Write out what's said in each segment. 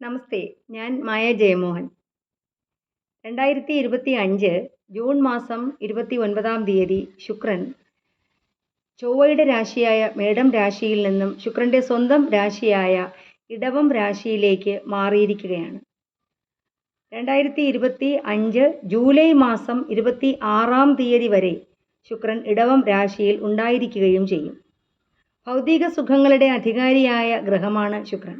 നമസ്തേ ഞാൻ മായ ജയമോഹൻ. രണ്ടായിരത്തി ഇരുപത്തി അഞ്ച് ജൂൺ മാസം ഇരുപത്തി ഒൻപതാം തീയതി ശുക്രൻ ചൊവ്വയുടെ രാശിയായ മേടം രാശിയിൽ നിന്നും ശുക്രന്റെ സ്വന്തം രാശിയായ ഇടവം രാശിയിലേക്ക് മാറിയിരിക്കുകയാണ്. രണ്ടായിരത്തി ഇരുപത്തി അഞ്ച് ജൂലൈ മാസം ഇരുപത്തി ആറാം തീയതി വരെ ശുക്രൻ ഇടവം രാശിയിൽ ഉണ്ടായിരിക്കുകയും ചെയ്യും. ഭൗതിക സുഖങ്ങളുടെ അധികാരിയായ ഗ്രഹമാണ് ശുക്രൻ.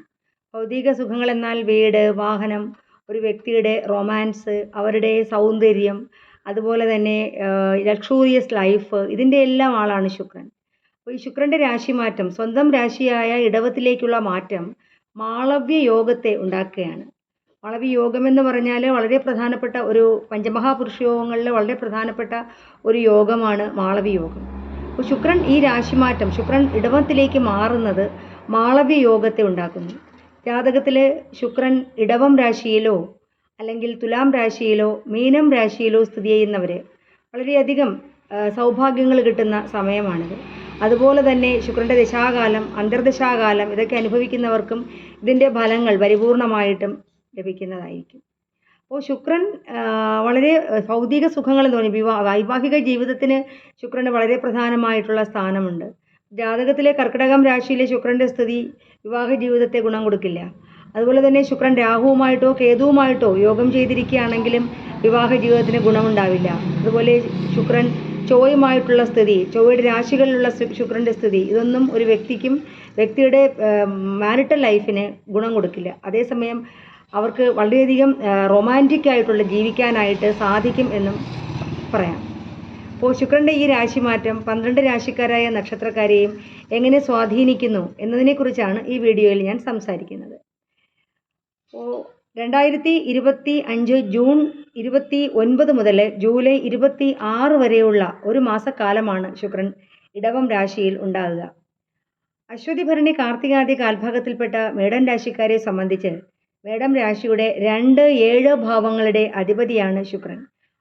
ഭൗതിക സുഖങ്ങൾ എന്നാൽ വീട് വാഹനം ഒരു വ്യക്തിയുടെ റൊമാൻസ് അവരുടെ സൗന്ദര്യം അതുപോലെ തന്നെ ലക്ഷൂറിയസ് ലൈഫ് ഇതിന്റെ എല്ലാം ആളാണ് ശുക്രൻ. അപ്പോൾ ഈ ശുക്രന്റെ രാശിമാറ്റം സ്വന്തം രാശിയായ ഇടവത്തിലേക്കുള്ള മാറ്റം മാളവ്യ യോഗത്തെ ഉണ്ടാക്കുകയാണ്. മാളവ്യ യോഗം എന്ന് പറഞ്ഞാൽ വളരെ പ്രധാനപ്പെട്ട ഒരു പഞ്ചമഹാപുരുഷ യോഗങ്ങളിൽ വളരെ പ്രധാനപ്പെട്ട ഒരു യോഗമാണ് മാളവ്യ യോഗം. അപ്പോൾ ശുക്രൻ ഈ രാശിമാറ്റം ശുക്രൻ ഇടവത്തിലേക്ക് മാറുന്നത് മാളവ്യ യോഗത്തെ ഉണ്ടാക്കുന്നു. ജാതകത്തിൽ ശുക്രൻ ഇടവം രാശിയിലോ അല്ലെങ്കിൽ തുലാം രാശിയിലോ മീനം രാശിയിലോ സ്ഥിതി ചെയ്യുന്നവർ വളരെയധികം സൗഭാഗ്യങ്ങൾ കിട്ടുന്ന സമയമാണിത്. അതുപോലെ തന്നെ ശുക്രന്റെ ദശാകാലം അന്തർദശാകാലം ഇതൊക്കെ അനുഭവിക്കുന്നവർക്കും ഇതിന്റെ ഫലങ്ങൾ പരിപൂർണമായിട്ടും ലഭിക്കുന്നതായിരിക്കും. അപ്പോൾ ശുക്രൻ വളരെ ഭൗതിക സുഖങ്ങൾ എന്ന് പറയും വിവാഹ വൈവാഹിക ജീവിതത്തിന് ശുക്രന് വളരെ പ്രധാനമായിട്ടുള്ള സ്ഥാനമുണ്ട്. ജാതകത്തിലെ കർക്കിടകം രാശിയിലെ ശുക്രന്റെ സ്ഥിതി വിവാഹ ജീവിതത്തെ ഗുണം കൊടുക്കില്ല. അതുപോലെ തന്നെ ശുക്രൻ രാഹുവുമായിട്ടോ കേതുവുമായിട്ടോ യോഗം ചെയ്തിരിക്കുകയാണെങ്കിലും വിവാഹ ജീവിതത്തിന് ഗുണമുണ്ടാവില്ല. അതുപോലെ ശുക്രൻ ചൊവ്വയുമായിട്ടുള്ള സ്ഥിതി ചൊവ്വയുടെ രാശികളിലുള്ള ശുക്രന്റെ സ്ഥിതി ഇതൊന്നും ഒരു വ്യക്തിക്കും വ്യക്തിയുടെ മാരിറ്റൽ ലൈഫിന് ഗുണം കൊടുക്കില്ല. അതേസമയം അവർക്ക് വളരെയധികം റൊമാന്റിക് ആയിട്ടുള്ള ജീവിക്കാനായിട്ട് സാധിക്കും എന്നും പറയാം. അപ്പോൾ ശുക്രന്റെ ഈ രാശിമാറ്റം പന്ത്രണ്ട് രാശിക്കാരായ നക്ഷത്രക്കാരെയും എങ്ങനെ സ്വാധീനിക്കുന്നു എന്നതിനെക്കുറിച്ചാണ് ഈ വീഡിയോയിൽ ഞാൻ സംസാരിക്കുന്നത്. രണ്ടായിരത്തി ഇരുപത്തി അഞ്ച് ജൂൺ ഇരുപത്തി ഒൻപത് മുതൽ ജൂലൈ ഇരുപത്തി ആറ് വരെയുള്ള ഒരു മാസക്കാലമാണ് ശുക്രൻ ഇടവം രാശിയിൽ ഉണ്ടാകുക. അശ്വതി ഭരണി കാർത്തികാദി കാൽഭാഗത്തിൽപ്പെട്ട മേടൻ രാശിക്കാരെ സംബന്ധിച്ച് മേടം രാശിയുടെ രണ്ട് ഏഴ് ഭാവങ്ങളുടെ അധിപതിയാണ് ശുക്രൻ.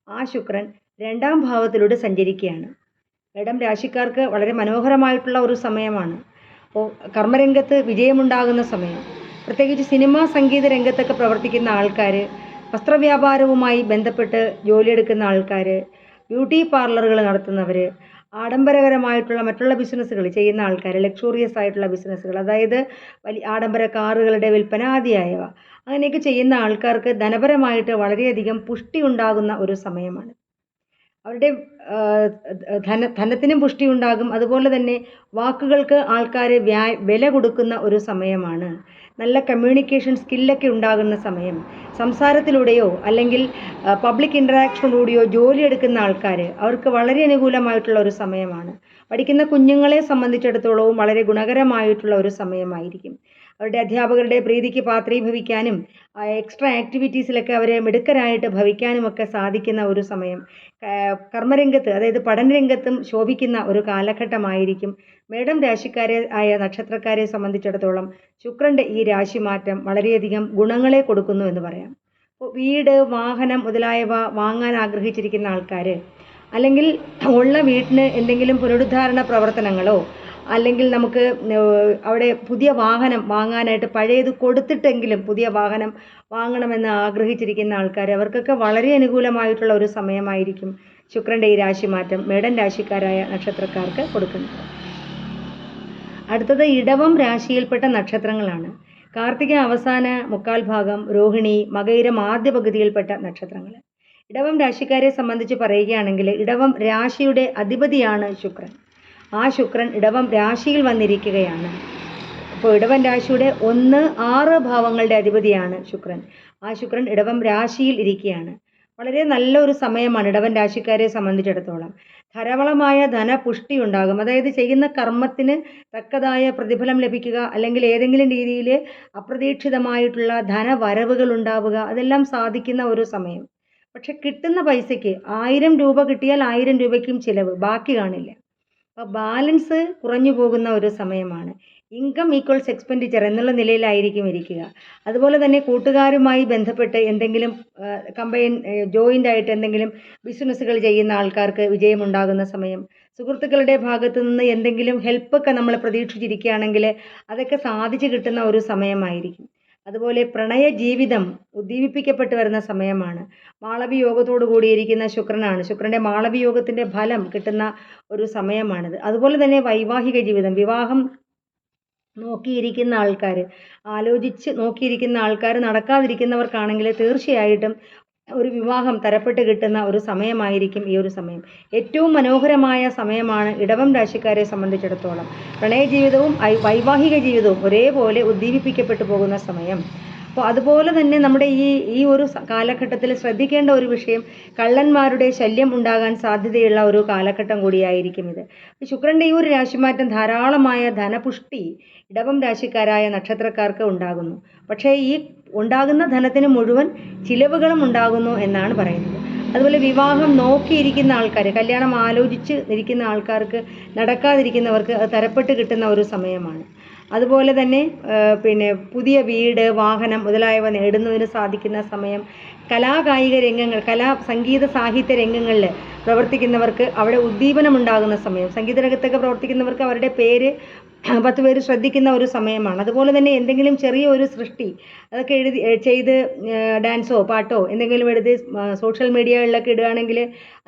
ആ ശുക്രൻ രണ്ടാം ഭാവത്തിലൂടെ സഞ്ചരിക്കുകയാണ്. ഇടം രാശിക്കാർക്ക് വളരെ മനോഹരമായിട്ടുള്ള ഒരു സമയമാണ്. അപ്പോൾ കർമ്മരംഗത്ത് വിജയമുണ്ടാകുന്ന സമയം. പ്രത്യേകിച്ച് സിനിമ സംഗീത രംഗത്തൊക്കെ പ്രവർത്തിക്കുന്ന ആൾക്കാർ വസ്ത്രവ്യാപാരവുമായി ബന്ധപ്പെട്ട് ജോലിയെടുക്കുന്ന ആൾക്കാർ ബ്യൂട്ടി പാർലറുകൾ നടത്തുന്നവർ ആഡംബരകരമായിട്ടുള്ള മറ്റുള്ള ബിസിനസ്സുകൾ ചെയ്യുന്ന ആൾക്കാർ ലക്ഷൂറിയസ് ആയിട്ടുള്ള ബിസിനസ്സുകൾ അതായത് വലിയ ആഡംബര കാറുകളുടെ വിൽപ്പന ആദിയായവ. അങ്ങനെയൊക്കെ ചെയ്യുന്ന ആൾക്കാർക്ക് ധനപരമായിട്ട് വളരെയധികം പുഷ്ടി ഉണ്ടാകുന്ന ഒരു സമയമാണ്. അവരുടെ ധന ധനത്തിനും പുഷ്ടി ഉണ്ടാകും അതുപോലെ തന്നെ വാക്കുകൾക്ക് ആൾക്കാർ വ്യാ വില കൊടുക്കുന്ന ഒരു സമയമാണ്. നല്ല കമ്മ്യൂണിക്കേഷൻ സ്കില്ലൊക്കെ ഉണ്ടാകുന്ന സമയം. സംസാരത്തിലൂടെയോ അല്ലെങ്കിൽ പബ്ലിക് ഇന്ററാക്ഷനിലൂടെയോ ജോലി എടുക്കുന്ന ആൾക്കാർ അവർക്ക് വളരെ അനുകൂലമായിട്ടുള്ള ഒരു സമയമാണ്. പഠിക്കുന്ന കുഞ്ഞുങ്ങളെ സംബന്ധിച്ചിടത്തോളവും വളരെ ഗുണകരമായിട്ടുള്ള ഒരു സമയമായിരിക്കും. അവരുടെ അധ്യാപകരുടെ പ്രീതിക്ക് പാത്രീഭവിക്കാനും എക്സ്ട്രാ ആക്ടിവിറ്റീസിലൊക്കെ അവരെ മിടുക്കരായിട്ട് ഭവിക്കാനും ഒക്കെ സാധിക്കുന്ന ഒരു സമയം. കർമ്മരംഗത്ത് അതായത് പഠനരംഗത്തും ശോഭിക്കുന്ന ഒരു കാലഘട്ടമായിരിക്കും. മേഡം രാശിക്കാരെ ആയ നക്ഷത്രക്കാരെ സംബന്ധിച്ചിടത്തോളം ശുക്രന്റെ ഈ രാശിമാറ്റം വളരെയധികം ഗുണങ്ങളെ കൊടുക്കുന്നു എന്ന് പറയാം. വീട് വാഹനം മുതലായവ വാങ്ങാൻ ആഗ്രഹിച്ചിരിക്കുന്ന ആൾക്കാർ അല്ലെങ്കിൽ ഉള്ള വീട്ടിന് എന്തെങ്കിലും പുനരുദ്ധാരണ പ്രവർത്തനങ്ങളോ അല്ലെങ്കിൽ നമുക്ക് അവിടെ പുതിയ വാഹനം വാങ്ങാനായിട്ട് പഴയത് കൊടുത്തിട്ടെങ്കിലും പുതിയ വാഹനം വാങ്ങണമെന്ന് ആഗ്രഹിച്ചിരിക്കുന്ന ആൾക്കാർ അവർക്കൊക്കെ വളരെ അനുകൂലമായിട്ടുള്ള ഒരു സമയമായിരിക്കും ശുക്രന്റെ ഈ രാശിമാറ്റം മേടൻ രാശിക്കാരായ നക്ഷത്രക്കാർക്ക് കൊടുക്കുന്നത്. അടുത്തത് ഇടവം രാശിയിൽപ്പെട്ട നക്ഷത്രങ്ങളാണ്. കാർത്തിക അവസാന മുക്കാൽ ഭാഗം രോഹിണി മകയിരം ആദ്യ പകുതിയിൽപ്പെട്ട നക്ഷത്രങ്ങൾ ഇടവം രാശിക്കാരെ സംബന്ധിച്ച് പറയുകയാണെങ്കിൽ ഇടവം രാശിയുടെ അധിപതിയാണ് ശുക്രൻ. ആ ശുക്രൻ ഇടവം രാശിയിൽ വന്നിരിക്കുകയാണ്. അപ്പോൾ ഇടവൻ രാശിയുടെ ഒന്ന് ആറ് ഭാവങ്ങളുടെ അധിപതിയാണ് ശുക്രൻ. ആ ശുക്രൻ ഇടവം രാശിയിൽ ഇരിക്കുകയാണ്. വളരെ നല്ലൊരു സമയമാണ് ഇടവൻ രാശിക്കാരെ സംബന്ധിച്ചിടത്തോളം. ധാരാളമായ ധനപുഷ്ടി ഉണ്ടാകും. അതായത് ചെയ്യുന്ന കർമ്മത്തിന് തക്കതായ പ്രതിഫലം ലഭിക്കുക അല്ലെങ്കിൽ ഏതെങ്കിലും രീതിയിൽ അപ്രതീക്ഷിതമായിട്ടുള്ള ധനവരവുകൾ ഉണ്ടാവുക അതെല്ലാം സാധിക്കുന്ന ഒരു സമയം. പക്ഷെ കിട്ടുന്ന പൈസയ്ക്ക് ആയിരം രൂപ കിട്ടിയാൽ ആയിരം രൂപയ്ക്കും ചിലവ്. ബാക്കി കാണില്ല. അപ്പോൾ ബാലൻസ് കുറഞ്ഞു പോകുന്ന ഒരു സമയമാണ്. ഇൻകം ഈക്വൽസ് എക്സ്പെൻഡിച്ചർ എന്നുള്ള നിലയിലായിരിക്കും ഇരിക്കുക. അതുപോലെ തന്നെ കൂട്ടുകാരുമായി ബന്ധപ്പെട്ട് എന്തെങ്കിലും കമ്പൈൻ ജോയിന്റ് ആയിട്ട് എന്തെങ്കിലും ബിസിനസ്സുകൾ ചെയ്യുന്ന ആൾക്കാർക്ക് വിജയമുണ്ടാകുന്ന സമയം സുഹൃത്തുക്കളുടെ ഭാഗത്തു നിന്ന് എന്തെങ്കിലും ഹെൽപ്പൊക്കെ നമ്മൾ പ്രതീക്ഷിച്ചിരിക്കുകയാണെങ്കിൽ അതൊക്കെ സാധിച്ചു കിട്ടുന്ന ഒരു സമയമായിരിക്കും. അതുപോലെ പ്രണയ ജീവിതം ഉദ്ദീപിപ്പിക്കപ്പെട്ടു വരുന്ന സമയമാണ്. മാളവിയോഗത്തോടു കൂടിയിരിക്കുന്ന ശുക്രനാണ്. ശുക്രന്റെ മാളവിയോഗത്തിന്റെ ഫലം കിട്ടുന്ന ഒരു സമയമാണിത്. അതുപോലെ തന്നെ വൈവാഹിക ജീവിതം. വിവാഹം നോക്കിയിരിക്കുന്ന ആൾക്കാർ ആലോചിച്ച് നോക്കിയിരിക്കുന്ന ആൾക്കാർ നടക്കാതിരിക്കുന്നവർക്കാണെങ്കിൽ തീർച്ചയായിട്ടും ഒരു വിവാഹം തരപ്പെട്ട് കിട്ടുന്ന ഒരു സമയമായിരിക്കും ഈ ഒരു സമയം. ഏറ്റവും മനോഹരമായ സമയമാണ് ഇടവം രാശിക്കാരെ സംബന്ധിച്ചിടത്തോളം. പ്രണയ ജീവിതവും വൈവാഹിക ജീവിതവും ഒരേപോലെ ഉദ്ദീപിപ്പിക്കപ്പെട്ടു പോകുന്ന സമയം. അപ്പോൾ അതുപോലെ തന്നെ നമ്മുടെ ഈ ഈ ഒരു കാലഘട്ടത്തിൽ ശ്രദ്ധിക്കേണ്ട ഒരു വിഷയം കള്ളന്മാരുടെ ശല്യം ഉണ്ടാകാൻ സാധ്യതയുള്ള ഒരു കാലഘട്ടം കൂടിയായിരിക്കും ഇത്. ശുക്രന്റെ ഈ ഒരു രാശിമാറ്റം ധാരാളമായ ധനപുഷ്ടി ഇടവം രാശിക്കാരായ നക്ഷത്രക്കാർക്ക് ഉണ്ടാകുന്നു. പക്ഷേ ഈ ഉണ്ടാകുന്ന ധനത്തിന് മുഴുവൻ ചിലവുകളും ഉണ്ടാകുന്നു എന്നാണ് പറയുന്നത്. അതുപോലെ വിവാഹം നോക്കിയിരിക്കുന്ന ആൾക്കാർ കല്യാണം ആലോചിച്ച് ഇരിക്കുന്ന ആൾക്കാർക്ക് നടക്കാതിരിക്കുന്നവർക്ക് അത് തരപ്പെട്ട് കിട്ടുന്ന ഒരു സമയമാണ്. അതുപോലെ തന്നെ പിന്നെ പുതിയ വീട് വാഹനം മുതലായവ നേടുന്നതിന് സാധിക്കുന്ന സമയം കലാകായിക രംഗങ്ങൾ കലാ സംഗീത സാഹിത്യ രംഗങ്ങളിൽ പ്രവർത്തിക്കുന്നവർക്ക് അവിടെ ഉദ്ദീപനം ഉണ്ടാകുന്ന സമയം സംഗീത രംഗത്തൊക്കെ പ്രവർത്തിക്കുന്നവർക്ക് അവരുടെ പേര് പത്ത് പേര് ശ്രദ്ധിക്കുന്ന ഒരു സമയമാണ്. അതുപോലെ തന്നെ എന്തെങ്കിലും ചെറിയ ഒരു സൃഷ്ടി അതൊക്കെ എഴുതി ചെയ്ത് ഡാൻസോ പാട്ടോ എന്തെങ്കിലും എഴുതി സോഷ്യൽ മീഡിയകളിലൊക്കെ ഇടുകയാണെങ്കിൽ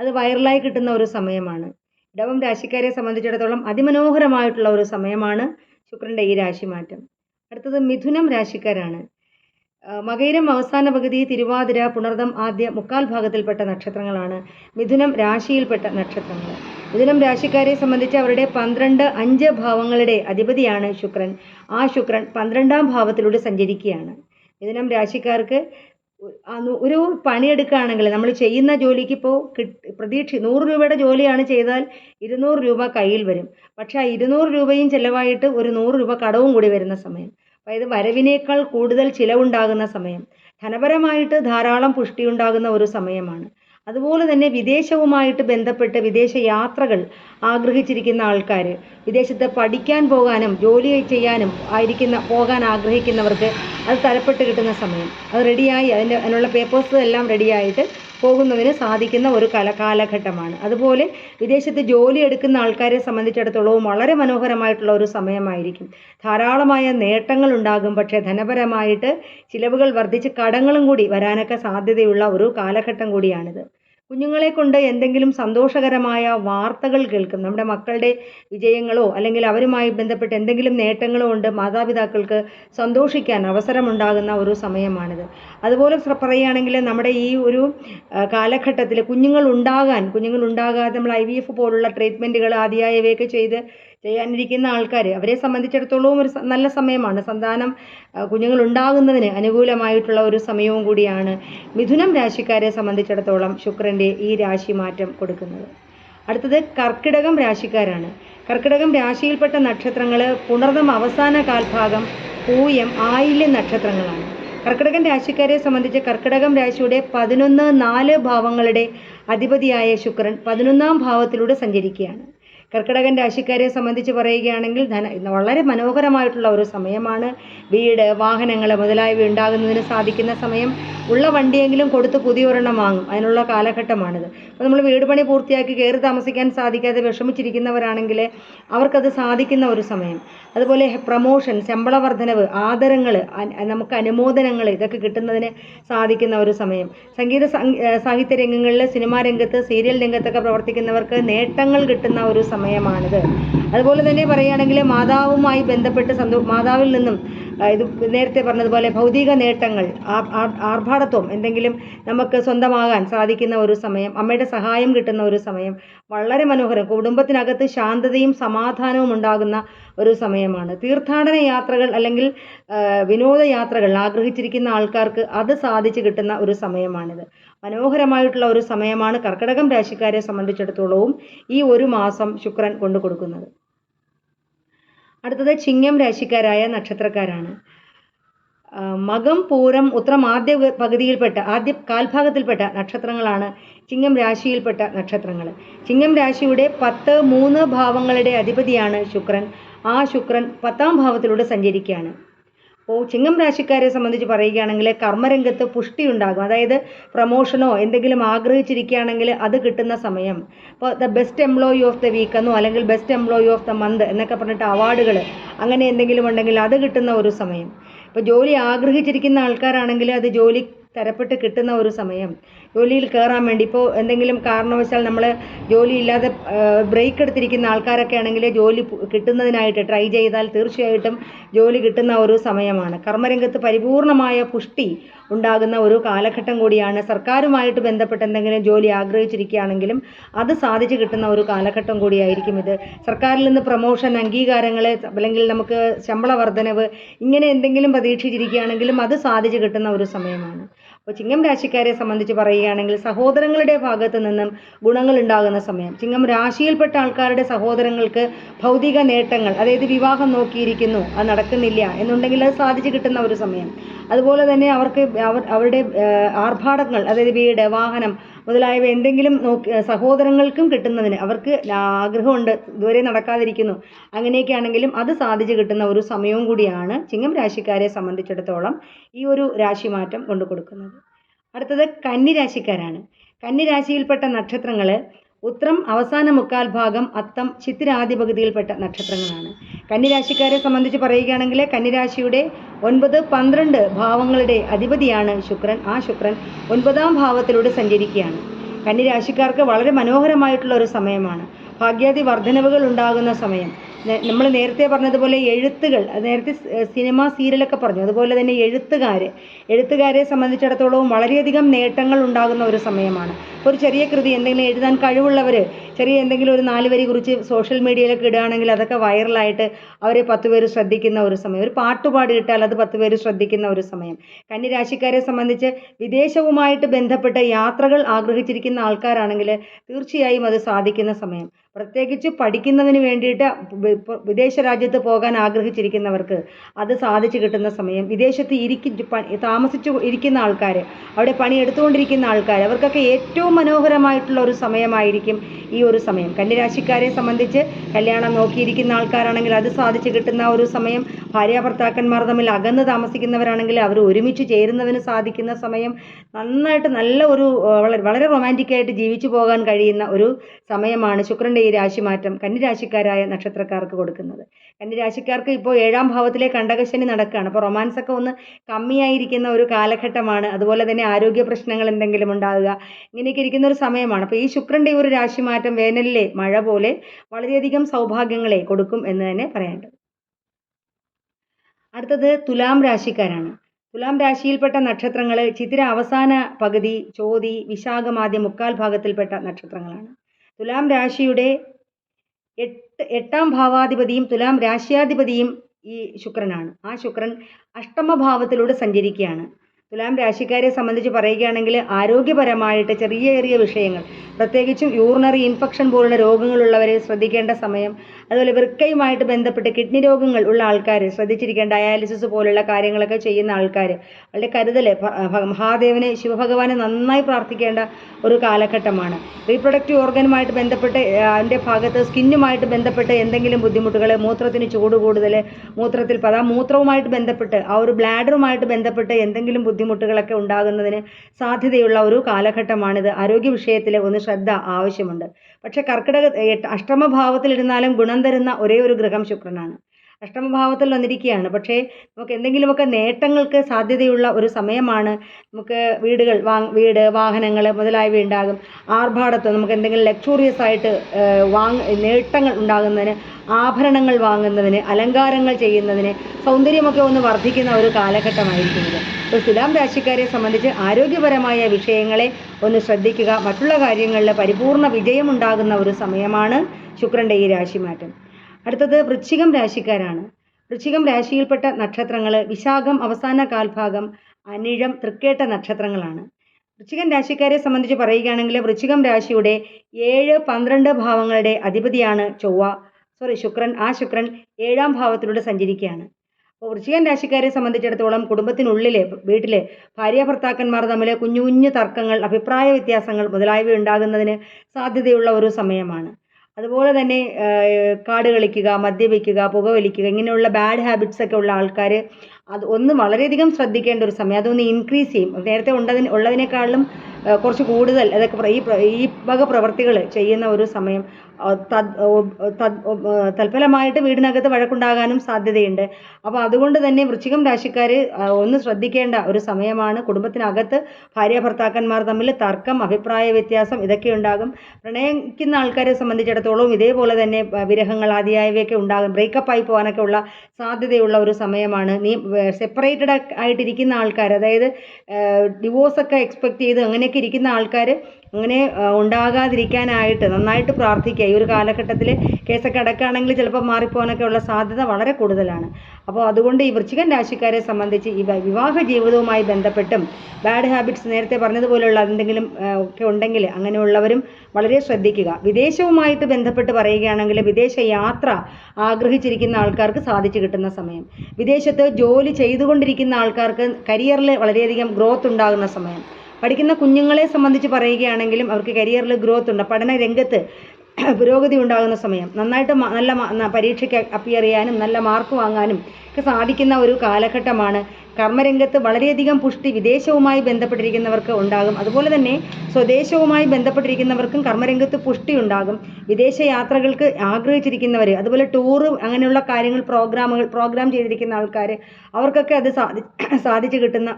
അത് വൈറലായി കിട്ടുന്ന ഒരു സമയമാണ്. ഇടവം രാശിക്കാരെ സംബന്ധിച്ചിടത്തോളം അതിമനോഹരമായിട്ടുള്ള ഒരു സമയമാണ് ശുക്രന്റെ ഈ രാശിമാറ്റം. അടുത്തത് മിഥുനം രാശിക്കാരാണ്. മകയിരം അവസാന പകുതി തിരുവാതിര പുണർദം ആദ്യ മുക്കാൽ ഭാഗത്തിൽപ്പെട്ട നക്ഷത്രങ്ങളാണ്. മിഥുനം രാശിയിൽപ്പെട്ട നക്ഷത്രങ്ങൾ. മിഥുനം രാശിക്കാരെ സംബന്ധിച്ച് അവരുടെ പന്ത്രണ്ട് അഞ്ച് ഭാവങ്ങളുടെ അധിപതിയാണ് ശുക്രൻ. ആ ശുക്രൻ പന്ത്രണ്ടാം ഭാവത്തിലൂടെ സഞ്ചരിക്കുകയാണ്. മിഥുനം രാശിക്കാർക്ക് ഒരു പണിയെടുക്കുകയാണെങ്കിൽ നമ്മൾ ചെയ്യുന്ന ജോലിക്ക് ഇപ്പോൾ കിട്ടി പ്രതീക്ഷ നൂറ് രൂപയുടെ ജോലിയാണ് ചെയ്താൽ ഇരുന്നൂറ് രൂപ കയ്യിൽ വരും. പക്ഷേ ആ ഇരുന്നൂറ് രൂപയും ചിലവായിട്ട് ഒരു നൂറ് രൂപ കടവും കൂടി വരുന്ന സമയം. അതായത് വരവിനേക്കാൾ കൂടുതൽ ചിലവുണ്ടാകുന്ന സമയം. ധനപരമായിട്ട് ധാരാളം പുഷ്ടിയുണ്ടാകുന്ന ഒരു സമയമാണ്. അതുപോലെ തന്നെ വിദേശവുമായിട്ട് ബന്ധപ്പെട്ട് വിദേശ യാത്രകൾ ആഗ്രഹിച്ചിരിക്കുന്ന ആൾക്കാർ വിദേശത്ത് പഠിക്കാൻ പോകാനും ജോലി ചെയ്യാനും ആയിരിക്കുന്ന പോകാൻ ആഗ്രഹിക്കുന്നവർക്ക് അത് തലപ്പെട്ട് കിട്ടുന്ന സമയം. അത് റെഡിയായി അതിന്റെ അതിനുള്ള പേപ്പേഴ്സ് എല്ലാം റെഡിയായിട്ട് പോകുന്നതിന് സാധിക്കുന്ന ഒരു കല കാലഘട്ടമാണ്. അതുപോലെ വിദേശത്ത് ജോലി എടുക്കുന്ന ആൾക്കാരെ സംബന്ധിച്ചിടത്തോളവും വളരെ മനോഹരമായിട്ടുള്ള ഒരു സമയമായിരിക്കും. ധാരാളമായ നേട്ടങ്ങൾ ഉണ്ടാകും പക്ഷേ ധനപരമായിട്ട് ചിലവുകൾ വർദ്ധിച്ച് കടങ്ങളും കൂടി വരാനൊക്കെ സാധ്യതയുള്ള ഒരു കാലഘട്ടം കൂടിയാണിത്. കുഞ്ഞുങ്ങളെ കൊണ്ട് എന്തെങ്കിലും സന്തോഷകരമായ വാർത്തകൾ കേൾക്കും നമ്മുടെ മക്കളുടെ വിജയങ്ങളോ അല്ലെങ്കിൽ അവരുമായി ബന്ധപ്പെട്ട് എന്തെങ്കിലും നേട്ടങ്ങളോ ഉണ്ട് മാതാപിതാക്കൾക്ക് സന്തോഷിക്കാൻ അവസരമുണ്ടാകുന്ന ഒരു സമയമാണിത്. അതുപോലെ പറയുകയാണെങ്കിൽ നമ്മുടെ ഈ ഒരു കാലഘട്ടത്തിൽ കുഞ്ഞുങ്ങൾ ഉണ്ടാകാൻ കുഞ്ഞുങ്ങൾ ഉണ്ടാകാതെ നമ്മൾ ഐ വി എഫ് പോലുള്ള ട്രീറ്റ്മെന്റുകൾ ആദ്യമായവയൊക്കെ ചെയ്ത് ചെയ്യാനിരിക്കുന്ന ആൾക്കാർ അവരെ സംബന്ധിച്ചിടത്തോളം ഒരു നല്ല സമയമാണ്. സന്താനം കുഞ്ഞുങ്ങൾ ഉണ്ടാകുന്നതിന് അനുകൂലമായിട്ടുള്ള ഒരു സമയവും കൂടിയാണ് മിഥുനം രാശിക്കാരെ സംബന്ധിച്ചിടത്തോളം ശുക്രന്റെ ഈ രാശി മാറ്റം കൊടുക്കുന്നത്. അടുത്തത് കർക്കിടകം രാശിക്കാരാണ്. കർക്കിടകം രാശിയിൽപ്പെട്ട നക്ഷത്രങ്ങൾ പുണർന്നം അവസാന കാൽഭാഗം പൂയം ആയില്യം നക്ഷത്രങ്ങളാണ്. കർക്കിടകൻ രാശിക്കാരെ സംബന്ധിച്ച് കർക്കിടകം രാശിയുടെ പതിനൊന്ന് നാല് ഭാവങ്ങളുടെ അധിപതിയായ ശുക്രൻ പതിനൊന്നാം ഭാവത്തിലൂടെ സഞ്ചരിക്കുകയാണ്. കർക്കിടകൻ രാശിക്കാരെ സംബന്ധിച്ച് പറയുകയാണെങ്കിൽ ധന വളരെ മനോഹരമായിട്ടുള്ള ഒരു സമയമാണ്. വീട് വാഹനങ്ങൾ മുതലായവ ഉണ്ടാകുന്നതിന് സാധിക്കുന്ന സമയം. ഉള്ള വണ്ടിയെങ്കിലും കൊടുത്ത് പുതിയൊരെണ്ണം വാങ്ങും. അതിനുള്ള കാലഘട്ടമാണിത്. അപ്പോൾ നമ്മൾ വീട് പണി പൂർത്തിയാക്കി കയറി താമസിക്കാൻ സാധിക്കാതെ വിഷമിച്ചിരിക്കുന്നവരാണെങ്കിൽ അവർക്കത് സാധിക്കുന്ന ഒരു സമയം. അതുപോലെ പ്രമോഷൻ ശമ്പള വർധനവ് ആദരങ്ങൾ നമുക്ക് അനുമോദനങ്ങൾ ഇതൊക്കെ കിട്ടുന്നതിന് സാധിക്കുന്ന ഒരു സമയം. സംഗീത സാഹിത്യ രംഗങ്ങളിൽ സിനിമാ രംഗത്ത് സീരിയൽ രംഗത്തൊക്കെ പ്രവർത്തിക്കുന്നവർക്ക് നേട്ടങ്ങൾ കിട്ടുന്ന ഒരു സമയമാണിത്. അതുപോലെ തന്നെ പറയുകയാണെങ്കിൽ മാതാവുമായി ബന്ധപ്പെട്ട് സന്തോ മാതാവിൽ നിന്നും ഇത് നേരത്തെ പറഞ്ഞതുപോലെ ഭൗതിക നേട്ടങ്ങൾ ആർഭാടത്വം എന്തെങ്കിലും നമുക്ക് സ്വന്തമാകാൻ സാധിക്കുന്ന ഒരു സമയം അമ്മയുടെ സഹായം കിട്ടുന്ന ഒരു സമയം വളരെ മനോഹരം. കുടുംബത്തിനകത്ത് ശാന്തതയും സമാധാനവും ഉണ്ടാകുന്ന ഒരു സമയമാണ്. തീർത്ഥാടന യാത്രകൾ അല്ലെങ്കിൽ വിനോദ വിനോദയാത്രകൾ ആഗ്രഹിച്ചിരിക്കുന്ന ആൾക്കാർക്ക് അത് സാധിച്ചു കിട്ടുന്ന ഒരു സമയമാണിത്. മനോഹരമായിട്ടുള്ള ഒരു സമയമാണ് കർക്കിടകം രാശിക്കാരെ സംബന്ധിച്ചിടത്തോളവും ഈ ഒരു മാസം ശുക്രൻ കൊണ്ടു കൊടുക്കുന്നത് അടുത്തത് ചിങ്ങം രാശിക്കാരായ നക്ഷത്രക്കാരാണ്. മകം പൂരം ഉത്രം ആദ്യ പകുതിയിൽപ്പെട്ട ആദ്യ കാൽഭാഗത്തിൽപ്പെട്ട നക്ഷത്രങ്ങളാണ് ചിങ്ങം രാശിയിൽപ്പെട്ട നക്ഷത്രങ്ങൾ. ചിങ്ങം രാശിയുടെ പത്ത് മൂന്ന് ഭാവങ്ങളുടെ അധിപതിയാണ് ശുക്രൻ. ആ ശുക്രൻ പത്താം ഭാവത്തിലൂടെ സഞ്ചരിക്കുകയാണ്. അപ്പോൾ ചിങ്ങം രാശിക്കാരെ സംബന്ധിച്ച് പറയുകയാണെങ്കിൽ കർമ്മരംഗത്ത് പുഷ്ടി ഉണ്ടാകും. അതായത് പ്രൊമോഷനോ എന്തെങ്കിലും ആഗ്രഹിച്ചിരിക്കുകയാണെങ്കിൽ അത് കിട്ടുന്ന സമയം. അപ്പോൾ the best employee of the week എന്നോ അല്ലെങ്കിൽ best employee of the month എന്നൊക്കെ പറഞ്ഞിട്ട് അവാർഡുകൾ അങ്ങനെ എന്തെങ്കിലും ഉണ്ടെങ്കിൽ അത് കിട്ടുന്ന ഒരു സമയം. ഇപ്പോൾ ജോലി ആഗ്രഹിച്ചിരിക്കുന്ന ആൾക്കാരാണെങ്കിൽ അത് ജോലി തരപ്പെട്ട് കിട്ടുന്ന ഒരു സമയം. ജോലിയിൽ കയറാൻ വേണ്ടി ഇപ്പോൾ എന്തെങ്കിലും കാരണവശാൽ നമ്മൾ ജോലിയില്ലാതെ ബ്രേക്ക് എടുത്തിരിക്കുന്ന ആൾക്കാരൊക്കെ ആണെങ്കിൽ ജോലി കിട്ടുന്നതിനായിട്ട് ട്രൈ ചെയ്താൽ തീർച്ചയായിട്ടും ജോലി കിട്ടുന്ന ഒരു സമയമാണ്. കർമ്മരംഗത്ത് പരിപൂർണമായ പുഷ്ടി ഉണ്ടാകുന്ന ഒരു കാലഘട്ടം കൂടിയാണ്. സർക്കാരുമായിട്ട് ബന്ധപ്പെട്ട് എന്തെങ്കിലും ജോലി ആഗ്രഹിച്ചിരിക്കുകയാണെങ്കിലും അത് സാധിച്ചു കിട്ടുന്ന ഒരു കാലഘട്ടം കൂടിയായിരിക്കും ഇത്. സർക്കാരിൽ നിന്ന് പ്രൊമോഷൻ അംഗീകാരങ്ങൾ അല്ലെങ്കിൽ നമുക്ക് ശമ്പള വർധനവ് ഇങ്ങനെ എന്തെങ്കിലും പ്രതീക്ഷിച്ചിരിക്കുകയാണെങ്കിലും അത് സാധിച്ചു കിട്ടുന്ന ഒരു സമയമാണ്. അപ്പോൾ ചിങ്ങം രാശിക്കാരെ സംബന്ധിച്ച് പറയുകയാണെങ്കിൽ സഹോദരങ്ങളുടെ ഭാഗത്ത് നിന്നും ഗുണങ്ങൾ ഉണ്ടാകുന്ന സമയം. ചിങ്ങം രാശിയിൽപ്പെട്ട ആൾക്കാരുടെ സഹോദരങ്ങൾക്ക് ഭൗതിക നേട്ടങ്ങൾ അതായത് വിവാഹം നോക്കിയിരിക്കുന്നു അത് നടക്കുന്നില്ല എന്നുണ്ടെങ്കിൽ അത് സാധിച്ചു കിട്ടുന്ന ഒരു സമയം. അതുപോലെ തന്നെ അവർക്ക് അവർ അവരുടെ ആർഭാടങ്ങൾ അതായത് വീട് വാഹനം മുതലായവ എന്തെങ്കിലും നോക്കി സഹോദരങ്ങൾക്കും കിട്ടുന്നതിന് അവർക്ക് ആഗ്രഹമുണ്ട് ഇതുവരെ നടക്കാതിരിക്കുന്നു. അങ്ങനെയൊക്കെ ആണെങ്കിലും അത് സാധിച്ചു കിട്ടുന്ന ഒരു സമയവും കൂടിയാണ് ചിങ്ങം രാശിക്കാരെ സംബന്ധിച്ചിടത്തോളം ഈ ഒരു രാശിമാറ്റം കൊണ്ടു കൊടുക്കുന്നത്. അടുത്തത് കന്നി രാശിക്കാരാണ്. കന്നി രാശിയിൽപ്പെട്ട നക്ഷത്രങ്ങൾ ഉത്രം അവസാന മുക്കാൽ ഭാഗം അത്തം ചിത്തിരാദ്യ പകുതിയിൽപ്പെട്ട നക്ഷത്രങ്ങളാണ്. കന്നിരാശിക്കാരെ സംബന്ധിച്ച് പറയുകയാണെങ്കിൽ കന്നിരാശിയുടെ ഒൻപത് പന്ത്രണ്ട് ഭാവങ്ങളുടെ അധിപതിയാണ് ശുക്രൻ. ആ ശുക്രൻ ഒൻപതാം ഭാവത്തിലൂടെ സഞ്ചരിക്കുകയാണ്. കന്നിരാശിക്കാർക്ക് വളരെ മനോഹരമായിട്ടുള്ള ഒരു സമയമാണ്. ഭാഗ്യാദി വർധനവുകൾ ഉണ്ടാകുന്ന സമയം. നമ്മൾ നേരത്തെ പറഞ്ഞതുപോലെ എഴുത്തുകൾ നേരത്തെ സിനിമ സീരിയലൊക്കെ പറഞ്ഞു. അതുപോലെ തന്നെ എഴുത്തുകാർ എഴുത്തുകാരെ സംബന്ധിച്ചിടത്തോളം വളരെയധികം നേട്ടങ്ങൾ ഉണ്ടാകുന്ന ഒരു സമയമാണ്. ഒരു ചെറിയ കൃതി എന്തെങ്കിലും എഴുതാൻ കഴിവുള്ളവർ ചെറിയ എന്തെങ്കിലും ഒരു നാല് വരി കുറിച്ച് സോഷ്യൽ മീഡിയയിലൊക്കെ ഇടുകയാണെങ്കിൽ അതൊക്കെ വൈറലായിട്ട് അവരെ പത്ത് പേര് ശ്രദ്ധിക്കുന്ന ഒരു സമയം. ഒരു പാട്ട് പാടിയിട്ടാൽ അത് പത്ത് പേര് ശ്രദ്ധിക്കുന്ന ഒരു സമയം. കന്നിരാശിക്കാരെ സംബന്ധിച്ച് വിദേശവുമായിട്ട് ബന്ധപ്പെട്ട യാത്രകൾ ആഗ്രഹിച്ചിരിക്കുന്ന ആൾക്കാരാണെങ്കിൽ തീർച്ചയായും അത് സാധിക്കുന്ന സമയം. പ്രത്യേകിച്ച് പഠിക്കുന്നതിന് വേണ്ടിയിട്ട് വിദേശ രാജ്യത്ത് പോകാൻ ആഗ്രഹിച്ചിരിക്കുന്നവർക്ക് അത് സാധിച്ചു കിട്ടുന്ന സമയം. വിദേശത്ത് ഇരിക്കി താമസിച്ചു ഇരിക്കുന്ന ആൾക്കാർ അവിടെ പണി എടുത്തുകൊണ്ടിരിക്കുന്ന ആൾക്കാർ അവർക്കൊക്കെ ഏറ്റവും മനോഹരമായിട്ടുള്ള ഒരു സമയമായിരിക്കും ഈ ഒരു സമയം. കന്യരാശിക്കാരെ സംബന്ധിച്ച് കല്യാണം നോക്കിയിരിക്കുന്ന ആൾക്കാരാണെങ്കിൽ അത് സാധിച്ചു കിട്ടുന്ന ഒരു സമയം. ഭാര്യ ഭാര്യാഭർത്താക്കന്മാർ തമ്മിൽ അകന്ന് താമസിക്കുന്നവരാണെങ്കിൽ അവർ ഒരുമിച്ച് ചേരുന്നതിന് സാധിക്കുന്ന സമയം. നന്നായിട്ട് നല്ല ഒരു വളരെ വളരെ റൊമാന്റിക്കായിട്ട് ജീവിച്ചു പോകാൻ കഴിയുന്ന ഒരു സമയമാണ് ശുക്രന്റെ ഈ രാശിമാറ്റം കന്നിരാശിക്കാരായ നക്ഷത്രക്കാർക്ക് കൊടുക്കുന്നത്. കന്നിരാശിക്കാർക്ക് ഇപ്പോൾ ഏഴാം ഭാവത്തിലെ കണ്ടകശനി നടക്കുകയാണ്. അപ്പോൾ റൊമാൻസ് ഒക്കെ ഒന്ന് കമ്മിയായിരിക്കുന്ന ഒരു കാലഘട്ടമാണ്. അതുപോലെ തന്നെ ആരോഗ്യ പ്രശ്നങ്ങൾ എന്തെങ്കിലും ഉണ്ടാകുക ഇങ്ങനെയൊക്കെ ഇരിക്കുന്ന ഒരു സമയമാണ്. അപ്പോൾ ഈ ശുക്രന്റെ ഒരു രാശിമാറ്റം വേനലിലെ മഴ പോലെ വളരെയധികം സൗഭാഗ്യങ്ങളെ കൊടുക്കും എന്ന് തന്നെ പറയേണ്ടത് അടുത്തത് തുലാം രാശിക്കാരാണ്. തുലാം രാശിയിൽപ്പെട്ട നക്ഷത്രങ്ങൾ ചിത്തിര അവസാന പകുതി ചോതി വിശാഖമാദ്യ മുക്കാൽ ഭാഗത്തിൽപ്പെട്ട നക്ഷത്രങ്ങളാണ്. തുലാം രാശിയുടെ എട്ട് എട്ടാം ഭാവാധിപതിയും തുലാം രാശ്യാധിപതിയും ഈ ശുക്രനാണ്. ആ ശുക്രൻ അഷ്ടമഭാവത്തിലൂടെ സഞ്ചരിക്കുകയാണ്. തുലാം രാശിക്കാരെ സംബന്ധിച്ച് പറയുകയാണെങ്കിൽ ആരോഗ്യപരമായിട്ട് ചെറിയ ചെറിയ വിഷയങ്ങൾ. പ്രത്യേകിച്ചും യൂറിനറി ഇൻഫെക്ഷൻ പോലുള്ള രോഗങ്ങളുള്ളവരെ ശ്രദ്ധിക്കേണ്ട സമയം അതുപോലെ വൃക്കയുമായിട്ട് ബന്ധപ്പെട്ട് കിഡ്നി രോഗങ്ങൾ ഉള്ള ആൾക്കാർ ശ്രദ്ധിച്ചിരിക്കേണ്ട ഡയാലിസിസ് പോലുള്ള കാര്യങ്ങളൊക്കെ ചെയ്യുന്ന ആൾക്കാർ വളരെ കരുതൽ മഹാദേവനെ ശിവഭഗവാനെ നന്നായി പ്രാർത്ഥിക്കേണ്ട ഒരു കാലഘട്ടമാണ്. റീപ്രൊഡക്റ്റീവ് ഓർഗനുമായിട്ട് ബന്ധപ്പെട്ട് അതിന്റെ ഭാഗത്ത് സ്കിന്നുമായിട്ട് ബന്ധപ്പെട്ട് എന്തെങ്കിലും ബുദ്ധിമുട്ടുകൾ മൂത്രത്തിന് ചൂട് കൂടുതൽ മൂത്രത്തിൽ പത മൂത്രവുമായിട്ട് ബന്ധപ്പെട്ട് ആ ഒരു ബ്ലാഡറുമായിട്ട് ബന്ധപ്പെട്ട് എന്തെങ്കിലും ബുദ്ധിമുട്ടുകളൊക്കെ ഉണ്ടാകുന്നതിന് സാധ്യതയുള്ള ഒരു കാലഘട്ടമാണിത്. ആരോഗ്യ വിഷയത്തിൽ ഒന്ന് ശ്രദ്ധ ആവശ്യമുണ്ട്. പക്ഷേ കർക്കിടക അഷ്ടമഭാവത്തിലിരുന്നാലും ഗുണം തരുന്ന ഒരേ ഒരു ഗ്രഹം ശുക്രനാണ്. അഷ്ടമഭാവത്തിൽ വന്നിരിക്കുകയാണ്. പക്ഷേ നമുക്ക് എന്തെങ്കിലുമൊക്കെ നേട്ടങ്ങൾക്ക് സാധ്യതയുള്ള ഒരു സമയമാണ് നമുക്ക് വീടുകൾ വാ വീട് വാഹനങ്ങൾ മുതലായവ ഉണ്ടാകും. ആർഭാടത്ത് നമുക്ക് എന്തെങ്കിലും ലക്ഷൂറിയസ് ആയിട്ട് വാങ് നേട്ടങ്ങൾ ഉണ്ടാകുന്നതിന് ആഭരണങ്ങൾ വാങ്ങുന്നതിന് അലങ്കാരങ്ങൾ ചെയ്യുന്നതിന് സൗന്ദര്യമൊക്കെ ഒന്ന് വർദ്ധിക്കുന്ന ഒരു കാലഘട്ടമായിരിക്കും ഇത് അപ്പോൾ തുലാം രാശിക്കാരെ സംബന്ധിച്ച് ആരോഗ്യപരമായ വിഷയങ്ങളെ ഒന്ന് ശ്രദ്ധിക്കുക. മറ്റുള്ള കാര്യങ്ങളിൽ പരിപൂർണ വിജയമുണ്ടാകുന്ന ഒരു സമയമാണ് ശുക്രന്റെ ഈ രാശിമാറ്റം. അടുത്തത് വൃശ്ചികം രാശിക്കാരാണ്. വൃശ്ചികം രാശിയിൽപ്പെട്ട നക്ഷത്രങ്ങൾ വിശാഖം അവസാന കാൽഭാഗം അനിഴം തൃക്കേട്ട നക്ഷത്രങ്ങളാണ്. വൃശ്ചികം രാശിക്കാരെ സംബന്ധിച്ച് പറയുകയാണെങ്കിൽ വൃശ്ചികം രാശിയുടെ ഏഴ് പന്ത്രണ്ട് ഭാവങ്ങളുടെ അധിപതിയാണ് ചൊവ്വ. സോറി ശുക്രൻ. ആ ശുക്രൻ ഏഴാം ഭാവത്തിലൂടെ സഞ്ചരിക്കുകയാണ്. അപ്പോൾ വൃശ്ചികൻ രാശിക്കാരെ സംബന്ധിച്ചിടത്തോളം കുടുംബത്തിനുള്ളിലെ വീട്ടിലെ ഭാര്യ ഭർത്താക്കന്മാർ തമ്മിൽ കുഞ്ഞു കുഞ്ഞു തർക്കങ്ങൾ അഭിപ്രായ വ്യത്യാസങ്ങൾ മുതലായവ ഉണ്ടാകുന്നതിന് സാധ്യതയുള്ള ഒരു സമയമാണ്. അതുപോലെ തന്നെ കാട് കളിക്കുക മദ്യപിക്കുക പുകവലിക്കുക ഇങ്ങനെയുള്ള ബാഡ് ഹാബിറ്റ്സ് ഒക്കെ ഉള്ള ആൾക്കാർ അത് ഒന്ന് വളരെയധികം ശ്രദ്ധിക്കേണ്ട ഒരു സമയം. അതൊന്ന് ഇൻക്രീസ് ചെയ്യും. നേരത്തെ ഉണ്ടതിന് ഉള്ളതിനേക്കാളും കുറച്ച് കൂടുതൽ അതൊക്കെ ഈ ഈ വക പ്രവർത്തികൾ ചെയ്യുന്ന ഒരു സമയം. തൽഫലമായിട്ട് വീടിനകത്ത് വഴക്കുണ്ടാകാനും സാധ്യതയുണ്ട്. അപ്പോൾ അതുകൊണ്ട് തന്നെ വൃശ്ചികം രാശിക്കാർ ഒന്ന് ശ്രദ്ധിക്കേണ്ട ഒരു സമയമാണ്. കുടുംബത്തിനകത്ത് ഭാര്യ ഭർത്താക്കന്മാർ തമ്മിൽ തർക്കം അഭിപ്രായ വ്യത്യാസം ഇതൊക്കെ ഉണ്ടാകും. പ്രണയിക്കുന്ന ആൾക്കാരെ സംബന്ധിച്ചിടത്തോളം ഇതേപോലെ തന്നെ വിരഹങ്ങൾ ആദിയായവയൊക്കെ ഉണ്ടാകും. ബ്രേക്കപ്പ് ആയി പോകാനൊക്കെ ഉള്ള സാധ്യതയുള്ള ഒരു സമയമാണ്. നീ സെപ്പറേറ്റഡ് ആയിട്ടിരിക്കുന്ന ആൾക്കാർ അതായത് ഡിവോഴ്സൊക്കെ എക്സ്പെക്ട് ചെയ്ത് അങ്ങനെയൊക്കെ ഇരിക്കുന്ന ആൾക്കാർ അങ്ങനെ ഉണ്ടാകാതിരിക്കാനായിട്ട് നന്നായിട്ട് പ്രാർത്ഥിക്കുക. ഈ ഒരു കാലഘട്ടത്തിൽ കേസൊക്കെ അടക്കുകയാണെങ്കിൽ ചിലപ്പോൾ മാറിപ്പോകാനൊക്കെ ഉള്ള സാധ്യത വളരെ കൂടുതലാണ്. അപ്പോൾ അതുകൊണ്ട് ഈ വൃശ്ചികൻ രാശിക്കാരെ സംബന്ധിച്ച് ഈ വിവാഹ ജീവിതവുമായി ബന്ധപ്പെട്ടും ബാഡ് ഹാബിറ്റ്സ് നേരത്തെ പറഞ്ഞതുപോലെയുള്ള എന്തെങ്കിലും ഒക്കെ ഉണ്ടെങ്കിൽ അങ്ങനെയുള്ളവരും വളരെ ശ്രദ്ധിക്കുക. വിദേശവുമായിട്ട് ബന്ധപ്പെട്ട് പറയുകയാണെങ്കിൽ വിദേശ യാത്ര ആഗ്രഹിച്ചിരിക്കുന്ന ആൾക്കാർക്ക് സാധിച്ചു കിട്ടുന്ന സമയം. വിദേശത്ത് ജോലി ചെയ്തുകൊണ്ടിരിക്കുന്ന ആൾക്കാർക്ക് കരിയറിൽ വളരെയധികം ഗ്രോത്ത് ഉണ്ടാകുന്ന സമയം. പഠിക്കുന്ന കുഞ്ഞുങ്ങളെ സംബന്ധിച്ച് പറയുകയാണെങ്കിലും അവർക്ക് കരിയറിൽ ഗ്രോത്ത് ഉണ്ട്. പഠന രംഗത്ത് പുരോഗതി ഉണ്ടാകുന്ന സമയം. നന്നായിട്ട് നല്ല പരീക്ഷയ്ക്ക് അപ്പിയർ ചെയ്യാനും നല്ല മാർക്ക് വാങ്ങാനും സാധിക്കുന്ന ഒരു കാലഘട്ടമാണ്. കർമ്മരംഗത്ത് വളരെയധികം പുഷ്ടി വിദേശവുമായി ബന്ധപ്പെട്ടിരിക്കുന്നവർക്ക് ഉണ്ടാകും. അതുപോലെ തന്നെ സ്വദേശവുമായി ബന്ധപ്പെട്ടിരിക്കുന്നവർക്കും കർമ്മരംഗത്ത് പുഷ്ടി ഉണ്ടാകും. വിദേശ യാത്രകൾക്ക് ആഗ്രഹിച്ചിരിക്കുന്നവർ അതുപോലെ ടൂറ് അങ്ങനെയുള്ള കാര്യങ്ങൾ പ്രോഗ്രാമുകൾ പ്രോഗ്രാം ചെയ്തിരിക്കുന്ന ആൾക്കാർ അവർക്കൊക്കെ അത് സാധി സാധിച്ചു കിട്ടുന്ന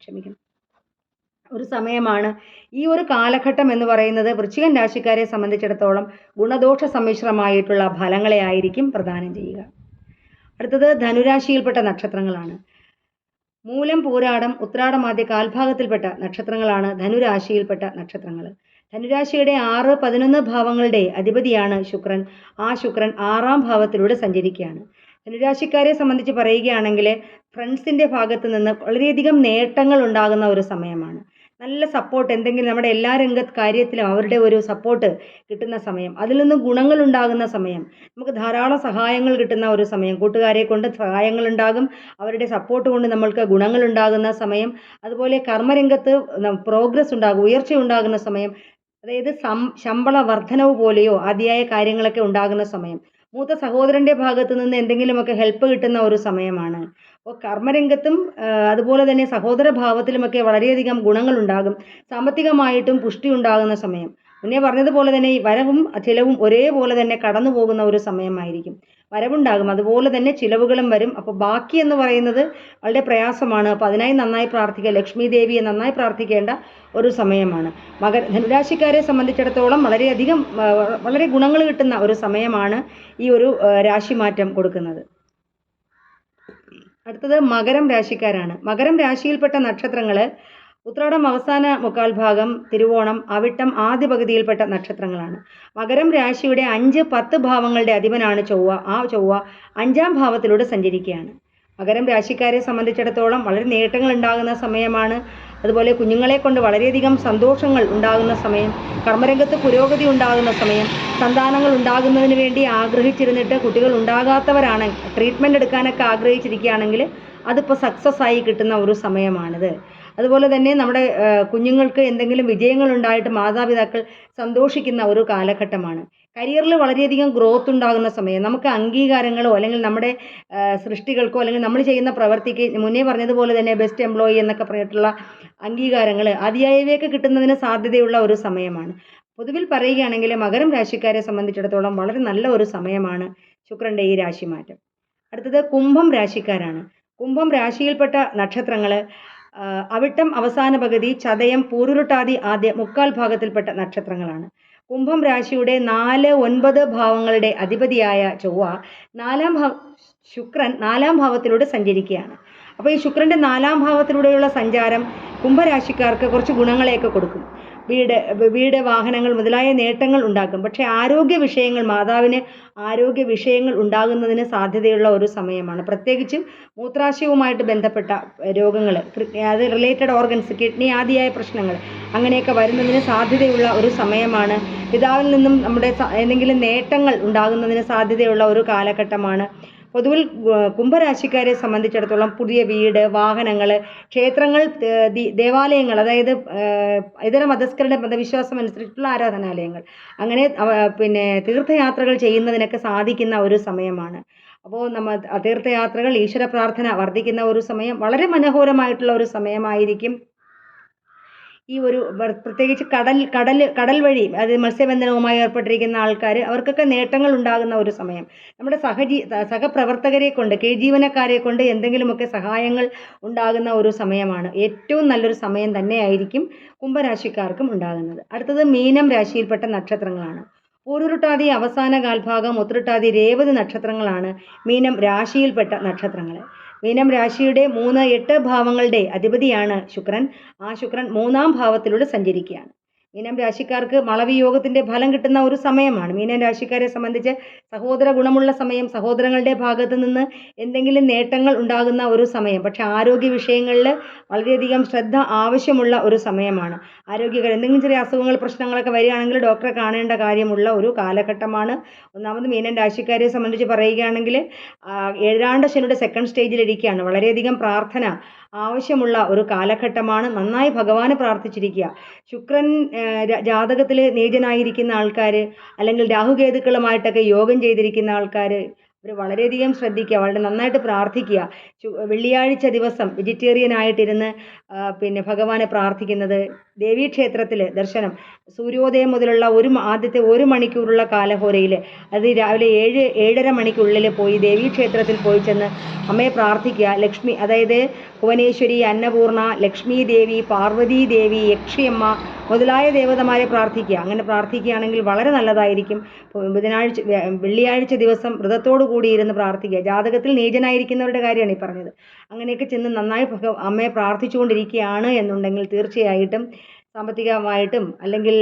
ക്ഷമിക്കണം. ഒരു സമയമാണ്. ഈ ഒരു കാലഘട്ടം എന്ന് പറയുന്നത് വൃശ്ചികൻ രാശിക്കാരെ സംബന്ധിച്ചിടത്തോളം ഗുണദോഷ സമ്മിശ്രമായിട്ടുള്ള ഫലങ്ങളെ ആയിരിക്കും പ്രദാനം ചെയ്യുക. അടുത്തത് ധനുരാശിയിൽപ്പെട്ട നക്ഷത്രങ്ങളാണ്. മൂലം പൂരാടം ഉത്രാടം ആദ്യ കാൽഭാഗത്തിൽപ്പെട്ട നക്ഷത്രങ്ങളാണ് ധനുരാശിയിൽപ്പെട്ട നക്ഷത്രങ്ങൾ ധനുരാശിയുടെ ആറ് പതിനൊന്ന് ഭാവങ്ങളുടെ അധിപതിയാണ് ശുക്രൻ. ആ ശുക്രൻ ആറാം ഭാവത്തിലൂടെ സഞ്ചരിക്കുകയാണ്. ധനുരാശിക്കാരെ സംബന്ധിച്ച് പറയുകയാണെങ്കിൽ ഫ്രണ്ട്സിന്റെ ഭാഗത്ത് നിന്ന് വളരെയധികം നേട്ടങ്ങൾ ഉണ്ടാകുന്ന ഒരു സമയമാണ്. നല്ല സപ്പോർട്ട് എന്തെങ്കിലും നമ്മുടെ എല്ലാ രംഗ കാര്യത്തിലും അവരുടെ ഒരു സപ്പോർട്ട് കിട്ടുന്ന സമയം അതിൽ നിന്ന് ഗുണങ്ങൾ ഉണ്ടാകുന്ന സമയം നമുക്ക് ധാരാളം സഹായങ്ങൾ കിട്ടുന്ന ഒരു സമയം കൂട്ടുകാരെ കൊണ്ട് സഹായങ്ങൾ ഉണ്ടാകും അവരുടെ സപ്പോർട്ട് കൊണ്ട് നമ്മൾക്ക് ഗുണങ്ങൾ ഉണ്ടാകുന്ന സമയം അതുപോലെ കർമ്മരംഗത്ത് പ്രോഗ്രസ് ഉണ്ടാകും ഉയർച്ച ഉണ്ടാകുന്ന സമയം അതായത് സം ശമ്പള വർധനവ് പോലെയോ അതിയായ കാര്യങ്ങളൊക്കെ ഉണ്ടാകുന്ന സമയം മൂത്ത സഹോദരന്റെ ഭാഗത്ത് നിന്ന് എന്തെങ്കിലുമൊക്കെ ഹെൽപ്പ് കിട്ടുന്ന ഒരു സമയമാണ്. അപ്പോൾ കർമ്മരംഗത്തും അതുപോലെ തന്നെ സഹോദര ഭാവത്തിലുമൊക്കെ വളരെയധികം ഗുണങ്ങളുണ്ടാകും. സാമ്പത്തികമായിട്ടും പുഷ്ടി ഉണ്ടാകുന്ന സമയം. മുന്നേ പറഞ്ഞതുപോലെ തന്നെ ഈ വരവും ചിലവും ഒരേപോലെ തന്നെ കടന്നു പോകുന്ന ഒരു സമയമായിരിക്കും. വരവുണ്ടാകും. അതുപോലെ തന്നെ ചിലവുകളും വരും. അപ്പോൾ ബാക്കി എന്ന് പറയുന്നത് വളരെ പ്രയാസമാണ്. അപ്പോൾ അതിനായി നന്നായി പ്രാർത്ഥിക്കുക. ലക്ഷ്മി ദേവിയെ നന്നായി പ്രാർത്ഥിക്കേണ്ട ഒരു സമയമാണ്. മകർ ധനുരാശിക്കാരെ സംബന്ധിച്ചിടത്തോളം വളരെയധികം വളരെ ഗുണങ്ങൾ കിട്ടുന്ന ഒരു സമയമാണ് ഈ ഒരു രാശിമാറ്റം കൊടുക്കുന്നത്. അടുത്തത് മകരം രാശിക്കാരാണ്. മകരം രാശിയിൽപ്പെട്ട നക്ഷത്രങ്ങൾ ഉത്രാടം അവസാന മുക്കാൽ ഭാഗം തിരുവോണം അവിട്ടം ആദ്യ പകുതിയിൽപ്പെട്ട നക്ഷത്രങ്ങളാണ്. മകരം രാശിയുടെ അഞ്ച് പത്ത് ഭാവങ്ങളുടെ അധിപനാണ് ചൊവ്വ. ആ ചൊവ്വ അഞ്ചാം ഭാവത്തിലൂടെ സഞ്ചരിക്കുകയാണ്. മകരം രാശിക്കാരെ സംബന്ധിച്ചിടത്തോളം വളരെ നേട്ടങ്ങൾ ഉണ്ടാകുന്ന സമയമാണ്. അതുപോലെ കുഞ്ഞുങ്ങളെ കൊണ്ട് വളരെയധികം സന്തോഷങ്ങൾ ഉണ്ടാകുന്ന സമയം കർമ്മരംഗത്ത് പുരോഗതി ഉണ്ടാകുന്ന സമയം സന്താനങ്ങൾ ഉണ്ടാകുന്നതിന് വേണ്ടി ആഗ്രഹിച്ചിരുന്നിട്ട് കുട്ടികൾ ഉണ്ടാകാത്തവരാണ് ട്രീറ്റ്മെന്റ് എടുക്കാനൊക്കെ ആഗ്രഹിച്ചിരിക്കുകയാണെങ്കിൽ അതിപ്പോൾ സക്സസ് ആയി കിട്ടുന്ന ഒരു സമയമാണിത്. അതുപോലെ തന്നെ നമ്മുടെ കുഞ്ഞുങ്ങൾക്ക് എന്തെങ്കിലും വിജയങ്ങൾ ഉണ്ടായിട്ട് മാതാപിതാക്കൾ സന്തോഷിക്കുന്ന ഒരു കാലഘട്ടമാണ്. കരിയറിൽ വളരെയധികം ഗ്രോത്ത് ഉണ്ടാകുന്ന സമയം നമുക്ക് അംഗീകാരങ്ങളോ അല്ലെങ്കിൽ നമ്മുടെ സൃഷ്ടികൾക്കോ അല്ലെങ്കിൽ നമ്മൾ ചെയ്യുന്ന പ്രവർത്തിക്ക് മുന്നേ പറഞ്ഞതുപോലെ തന്നെ ബെസ്റ്റ് എംപ്ലോയി എന്നൊക്കെ പറഞ്ഞിട്ടുള്ള അംഗീകാരങ്ങൾ അതിയായവയൊക്കെ കിട്ടുന്നതിന് സാധ്യതയുള്ള ഒരു സമയമാണ്. പൊതുവിൽ പറയുകയാണെങ്കിൽ മകരം രാശിക്കാരെ സംബന്ധിച്ചിടത്തോളം വളരെ നല്ല ഒരു സമയമാണ് ശുക്രന്റെ ഈ രാശി മാറ്റം അടുത്തത് കുംഭം രാശിക്കാരാണ്. കുംഭം രാശിയിൽപ്പെട്ട നക്ഷത്രങ്ങൾ അവിട്ടം അവസാന പകുതി ചതയം പൂരുരുട്ടാതി ആദ്യ മുക്കാൽ ഭാഗത്തിൽപ്പെട്ട നക്ഷത്രങ്ങളാണ്. കുംഭം രാശിയുടെ നാല് ഒൻപത് ഭാവങ്ങളുടെ അധിപതിയായ ചൊവ്വ നാലാം ഭാവ ശുക്രൻ നാലാം ഭാവത്തിലൂടെ സഞ്ചരിക്കുകയാണ്. അപ്പോൾ ഈ ശുക്രന്റെ നാലാം ഭാവത്തിലൂടെയുള്ള സഞ്ചാരം കുംഭരാശിക്കാർക്ക് കുറച്ച് ഗുണങ്ങളെയൊക്കെ കൊടുക്കും. വീട് വീട് വാഹനങ്ങൾ മുതലായ നേട്ടങ്ങൾ ഉണ്ടാക്കും. പക്ഷേ ആരോഗ്യ വിഷയങ്ങൾ മാതാവിന് ആരോഗ്യ വിഷയങ്ങൾ ഉണ്ടാകുന്നതിന് സാധ്യതയുള്ള ഒരു സമയമാണ്. പ്രത്യേകിച്ചും മൂത്രാശയവുമായിട്ട് ബന്ധപ്പെട്ട രോഗങ്ങൾ അത് റിലേറ്റഡ് ഓർഗൻസ് കിഡ്നി ആദിയായ പ്രശ്നങ്ങൾ അങ്ങനെയൊക്കെ വരുന്നതിന് സാധ്യതയുള്ള ഒരു സമയമാണ്. പിതാവിൽ നിന്നും നമ്മുടെ എന്തെങ്കിലും നേട്ടങ്ങൾ ഉണ്ടാകുന്നതിന് സാധ്യതയുള്ള ഒരു കാലഘട്ടമാണ്. പൊതുവിൽ കുംഭരാശിക്കാരെ സംബന്ധിച്ചിടത്തോളം പുതിയ വീട് വാഹനങ്ങൾ ക്ഷേത്രങ്ങൾ ദേവാലയങ്ങൾ അതായത് ഇതര മതസ്ഥരുടെ മതവിശ്വാസം അനുസരിച്ചിട്ടുള്ള ആരാധനാലയങ്ങൾ. അങ്ങനെ പിന്നെ തീർത്ഥയാത്രകൾ ചെയ്യുന്നതിനൊക്കെ സാധിക്കുന്ന ഒരു സമയമാണ്. അപ്പോൾ നമ്മൾ തീർത്ഥയാത്രകൾ ഈശ്വര പ്രാർത്ഥന വർദ്ധിക്കുന്ന ഒരു സമയം വളരെ മനോഹരമായിട്ടുള്ള ഒരു സമയമായിരിക്കും ഈ ഒരു പ്രത്യേകിച്ച് കടൽ കടൽ കടൽ വഴി അത് മത്സ്യബന്ധനവുമായി ഏർപ്പെട്ടിരിക്കുന്ന ആൾക്കാർ അവർക്കൊക്കെ നേട്ടങ്ങൾ ഉണ്ടാകുന്ന ഒരു സമയം. നമ്മുടെ സഹജീ സഹപ്രവർത്തകരെ കൊണ്ട് കീഴ്ജീവനക്കാരെ കൊണ്ട് എന്തെങ്കിലുമൊക്കെ സഹായങ്ങൾ ഉണ്ടാകുന്ന ഒരു സമയമാണ് ഏറ്റവും നല്ലൊരു സമയം തന്നെയായിരിക്കും കുംഭരാശിക്കാർക്കും ഉണ്ടാകുന്നത്. അടുത്തത് മീനം രാശിയിൽപ്പെട്ട നക്ഷത്രങ്ങളാണ്. പൂരുരുട്ടാതി അവസാന കാൽഭാഗം ഉത്രട്ടാതി രേവതി നക്ഷത്രങ്ങളാണ് മീനം രാശിയിൽപ്പെട്ട നക്ഷത്രങ്ങൾ മീനം രാശിയുടെ മൂന്ന് എട്ട് ഭാവങ്ങളുടെ അധിപതിയാണ് ശുക്രൻ. ആ ശുക്രൻ മൂന്നാം ഭാവത്തിലൂടെ സഞ്ചരിക്കുകയാണ്. മീനം രാശിക്കാർക്ക് മളവിയോഗത്തിന്റെ ഫലം കിട്ടുന്ന ഒരു സമയമാണ്. മീനം രാശിക്കാരെ സംബന്ധിച്ച് സഹോദര ഗുണമുള്ള സമയം സഹോദരങ്ങളുടെ ഭാഗത്ത് നിന്ന് എന്തെങ്കിലും നേട്ടങ്ങൾ ഉണ്ടാകുന്ന ഒരു സമയം. പക്ഷേ ആരോഗ്യ വിഷയങ്ങളിൽ വളരെയധികം ശ്രദ്ധ ആവശ്യമുള്ള ഒരു സമയമാണ്. ആരോഗ്യകര എന്തെങ്കിലും ചെറിയ അസുഖങ്ങൾ പ്രശ്നങ്ങളൊക്കെ വരികയാണെങ്കിൽ ഡോക്ടറെ കാണേണ്ട കാര്യമുള്ള ഒരു കാലഘട്ടമാണ്. ഒന്നാമത് മീനൻ രാശിക്കാരെ സംബന്ധിച്ച് പറയുകയാണെങ്കിൽ ഏഴാണ്ട ശനിയുടെ സെക്കൻഡ് സ്റ്റേജിലിരിക്കുകയാണ് വളരെയധികം പ്രാർത്ഥന ആവശ്യമുള്ള ഒരു കാലഘട്ടമാണ് നന്നായി ഭഗവാനെ പ്രാർത്ഥിച്ചിരിക്കുക. ശുക്രൻ ജാതകത്തിൽ നീചനായിരിക്കുന്ന ആൾക്കാർ അല്ലെങ്കിൽ രാഹുകേതുക്കളുമായിട്ടൊക്കെ യോഗം ചെയ്തിരിക്കുന്ന ആൾക്കാർ അവർ വളരെയധികം ശ്രദ്ധിക്കുക വളരെ നന്നായിട്ട് പ്രാർത്ഥിക്കുക. വെള്ളിയാഴ്ച ദിവസം വെജിറ്റേറിയൻ ആയിട്ടിരുന്ന് പിന്നെ ഭഗവാനെ പ്രാർത്ഥിക്കുന്നത് ദേവീക്ഷേത്രത്തിൽ ദർശനം. സൂര്യോദയം മുതലുള്ള ഒരു ആദ്യത്തെ ഒരു മണിക്കൂറുള്ള കാലഹോരയിൽ അത് രാവിലെ ഏഴ് ഏഴര മണിക്കുള്ളിൽ പോയി ദേവീക്ഷേത്രത്തിൽ പോയി ചെന്ന് അമ്മയെ പ്രാർത്ഥിക്കുക. ലക്ഷ്മി അതായത് ഭുവനേശ്വരി അന്നപൂർണ ലക്ഷ്മി ദേവി പാർവതീ ദേവി യക്ഷിയമ്മ മുതലായ ദേവതമാരെ പ്രാർത്ഥിക്കുക. അങ്ങനെ പ്രാർത്ഥിക്കുകയാണെങ്കിൽ വളരെ നല്ലതായിരിക്കും. ബുധനാഴ്ച വെള്ളിയാഴ്ച ദിവസം വ്രതത്തോടു കൂടി ഇരുന്ന് പ്രാർത്ഥിക്കുക. ജാതകത്തിൽ നീചനായിരിക്കുന്നവരുടെ കാര്യമാണ് ഈ പറഞ്ഞത്. അങ്ങനെയൊക്കെ ചെന്ന് നന്നായി അമ്മയെ പ്രാർത്ഥിച്ചുകൊണ്ടിരിക്കുകയാണ് എന്നുണ്ടെങ്കിൽ തീർച്ചയായിട്ടും സാമ്പത്തികമായിട്ടും അല്ലെങ്കിൽ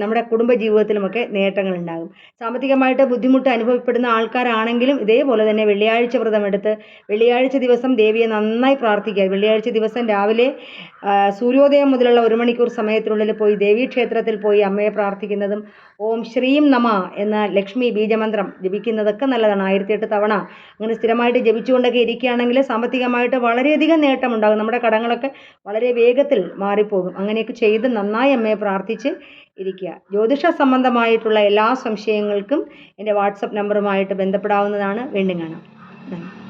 നമ്മുടെ കുടുംബ ജീവിതത്തിലുമൊക്കെ നേട്ടങ്ങൾ ഉണ്ടാകും സാമ്പത്തികമായിട്ട് ബുദ്ധിമുട്ട് അനുഭവപ്പെടുന്ന ആൾക്കാരാണെങ്കിലും ഇതേപോലെ തന്നെ വെള്ളിയാഴ്ച വ്രതമെടുത്ത് വെള്ളിയാഴ്ച ദിവസം ദേവിയെ നന്നായി പ്രാർത്ഥിക്കുക. വെള്ളിയാഴ്ച ദിവസം രാവിലെ സൂര്യോദയം മുതലുള്ള ഒരു മണിക്കൂർ സമയത്തിനുള്ളിൽ പോയി ദേവീക്ഷേത്രത്തിൽ പോയി അമ്മയെ പ്രാർത്ഥിക്കുന്നതും ഓം ശ്രീം നമ എന്ന ലക്ഷ്മി ബീജമന്ത്രം ജപിക്കുന്നതൊക്കെ നല്ലതാണ്. ആയിരത്തിയെട്ട് തവണ അങ്ങനെ സ്ഥിരമായിട്ട് ജപിച്ചുകൊണ്ടൊക്കെ ഇരിക്കുകയാണെങ്കിൽ സാമ്പത്തികമായിട്ട് വളരെയധികം നേട്ടമുണ്ടാകും. നമ്മുടെ കടങ്ങളൊക്കെ വളരെ വേഗത്തിൽ മാറിപ്പോകും. അങ്ങനെയൊക്കെ ചെയ്ത് നന്നായി അമ്മയെ പ്രാർത്ഥിച്ച് ഇരിക്കുക. ജ്യോതിഷ സംബന്ധമായിട്ടുള്ള എല്ലാ സംശയങ്ങൾക്കും എന്റെ വാട്സപ്പ് നമ്പറുമായിട്ട് ബന്ധപ്പെടാവുന്നതാണ്. വീണ്ടും കാണാം. നന്ദി.